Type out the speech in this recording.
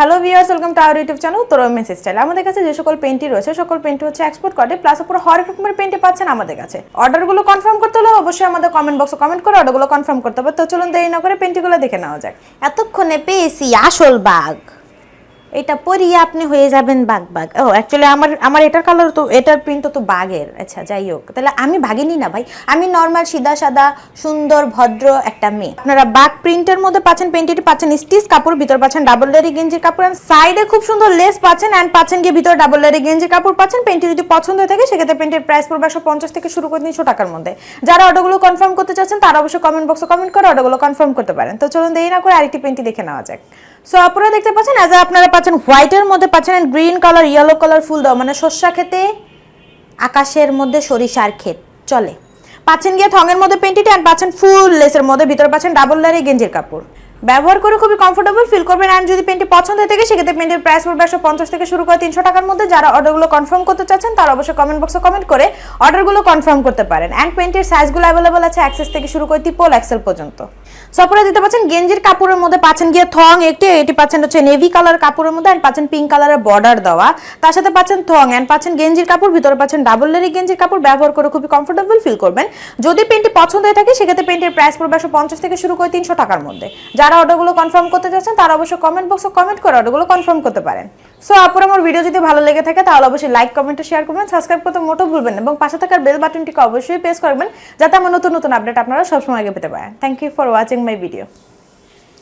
Hello viewers welcome to our YouTube channel তোর message style আমাদের কাছে যে সকল পেন্টই রয়েছে, সকল পেন্ট হচ্ছে এক্সপোর্ট করে প্লাস উপরে হরেক রকমের পেন্টে পাচ্ছেন আমাদের কাছে। অর্ডারগুলো কনফার্ম করতে হলে অবশ্যই আমাদের কমেন্ট বক্সে কমেন্ট করে অর্ডারগুলো কনফার্ম করতে হবে। তো চলুন দেরি না করে পেন্টিগুলো দেখে নেওয়া যাক। এতক্ষণে পেয়েছি আসল বাঘ। এটা পরিয়ে আপনি হয়ে যাবেন বাঘ বাঘ। ও অ্যাকচুয়ালি আমার আমার এটার কালার তো, এটার প্রিন্ট তো বাঘের। আচ্ছা যাই হোক। তাহলে আমি ভাগিনি না ভাই। আমি নর্মাল সিধা সাদা, সুন্দর, ভদ্র একটা মেয়ে। আপনারা বাঘ প্রিন্টের মধ্যে পাচ্ছেন পেন্টিটি পাচ্ছেন স্টিচ কাপড়, ভিতর পাচ্ছেন ডাবল লেয়ারি গেঞ্জির কাপড় অ্যান্ড সাইডে খুব সুন্দর লেস পাচ্ছেন অ্যান্ড পাচ্ছেন গিয়ে ভিতর ডাবল লেয়ারি গেঞ্জির কাপড় পাচ্ছেন। পেন্টি যদি পছন্দ হয়ে থাকে, সেক্ষেত্রে পেন্টের প্রাইস পড়বে একশো পঞ্চাশ থেকে শুরু করে তিনশো টাকার মধ্যে। যারা অর্ডারগুলো কনফার্ম করতে চাচ্ছেন, তারা অবশ্যই কমেন্ট বক্সে কমেন্ট করে অর্ডারগুলো কনফার্ম করতে পারেন। তো চলুন দেরি না করে আরেকটি পেন্টি দেখে নেওয়া যাক। সো আপনারা দেখতে পাচ্ছেন অ্যাজ আপনারা পাচ্ছেন, হোয়াইটের মধ্যে পাচ্ছেন গ্রিন কালার ইয়েলো কালার ফুল দেওয়া। মানে শস্যা খেতে আকাশের মধ্যে সরিষার ক্ষেত। চলে। পাচ্ছেন গিয়ে থঙের মধ্যে পেন্টিটি অ্যান্ড পাচ্ছেন ফুল লেসের মধ্যে। ভিতরে পাচ্ছেন ডাবল লেয়ারে গেঞ্জির কাপড়। ব্যবহার করে খুবই কমফোর্টেবল ফিল করবেন অ্যান্ড যদি পেন্টি পছন্দ হয়ে থাকে, সেক্ষেত্রে পেন্টের প্রাইস পড়বে একশো পঞ্চাশ থেকে শুরু করে তিনশো টাকার মধ্যে। যারা অর্ডারগুলো কনফার্ম করতে চাচ্ছেন, তারা অবশ্যই কমেন্ট বক্সে কমেন্ট করে অর্ডারগুলো কনফার্ম করতে পারেন। অ্যান্ড পেন্টের সাইজগুলো অ্যাভেলেবল আছে অ্যাক্সেস থেকে শুরু করে টিপল এক্সেল পর্যন্ত। সপরে দিতে পাচ্ছেন গেঞ্জির কাপড়ের মধ্যে পাচ্ছেন গিয়ে থং, একটি, এটি পাচ্ছেন হচ্ছে নেভি কালার কাপড়ের মধ্যে অ্যান্ড পাচ্ছেন পিঙ্ক কালারের বর্ডার দেওয়া। তার সাথে পাচ্ছেন থং অ্যান্ড পাচ্ছেন গেঞ্জির কাপড়, ভিতরে পাচ্ছেন ডাবল লেরি গেঞ্জির কাপড়, ব্যবহার করে খুবই কমফোর্টেবল ফিল করবেন। যদি পেন্টটি পছন্দ হয়ে থাকে, সেক্ষেত্রে পেন্টের প্রাইস পড়বে একশো পঞ্চাশ থেকে শুরু করে তিনশো টাকার মধ্যে। যারা অর্ডারগুলো কনফার্ম করতে চাচ্ছেন, তারা অবশ্যই কমেন্ট বক্সে কমেন্ট করে অর্ডারগুলো কনফার্ম করতে পারেন। সো আপুর আমার ভিডিও যদি ভালো লেগে থাকে, তাহলে অবশ্যই লাইক কমেন্ট শেয়ার করবেন। সাবস্ক্রাইব করতে মোটেও ভুলবেন এবং পাশে থাকার বেল বাটনটিকে অবশ্যই প্রেস করবেন, যাতে আমার নতুন নতুন আপডেট আপনারা সবসময় আগে পেতে পারেন। Thank you for watching my video